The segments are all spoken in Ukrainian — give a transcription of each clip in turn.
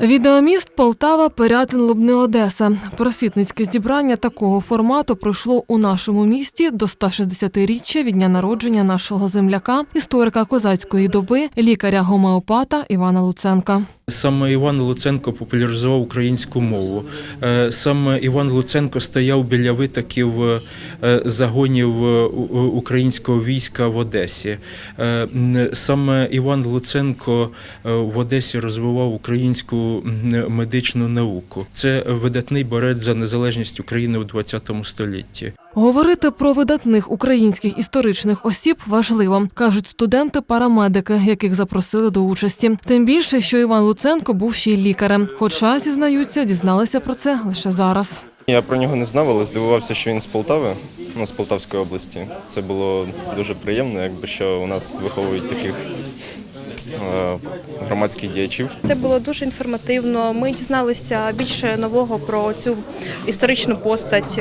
Відеоміст Полтава, Пирятин, Лубни, Одеса. Просвітницьке зібрання такого формату пройшло у нашому місті до 160-річчя від дня народження нашого земляка, історика козацької доби, лікаря-гомеопата Івана Луценка. Саме Іван Луценко популяризував українську мову. Е, Саме Іван Луценко стояв біля витоків е, загонів е, українського війська в Одесі. Саме Іван Луценко в Одесі розвивав українську медичну науку. Це видатний борець за незалежність України у ХХ столітті. Говорити про видатних українських історичних осіб важливо, кажуть студенти-парамедики, яких запросили до участі. Тим більше, що Іван Луценко був ще й лікарем. Хоча зізнаються, дізналися про це лише зараз. Я про нього не знав, але здивувався, що він з Полтави, ну з Полтавської області. Це було дуже приємно, якби що у нас виховують таких громадських діячів. Це було дуже інформативно. Ми дізналися більше нового про цю історичну постать.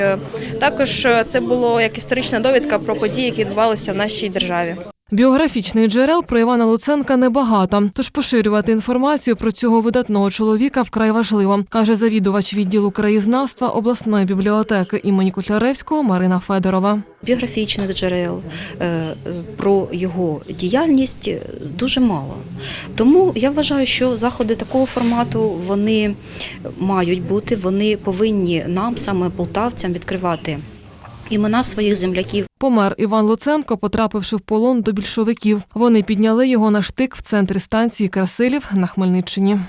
Також е, це було як історична довідка про події, які відбувалися в нашій державі. Біографічних джерел про Івана Луценка небагато, тож поширювати інформацію про цього видатного чоловіка вкрай важливо, каже завідувач відділу краєзнавства обласної бібліотеки імені Котляревського Марина Федорова. біографічних джерел е, про його діяльність дуже мало. Тому я вважаю, що заходи такого формату вони мають бути, вони повинні нам, саме полтавцям, відкривати імена своїх земляків. Помер Іван Луценко, потрапивши в полон до більшовиків. Вони підняли його на штик в центрі станції Красилів на Хмельниччині.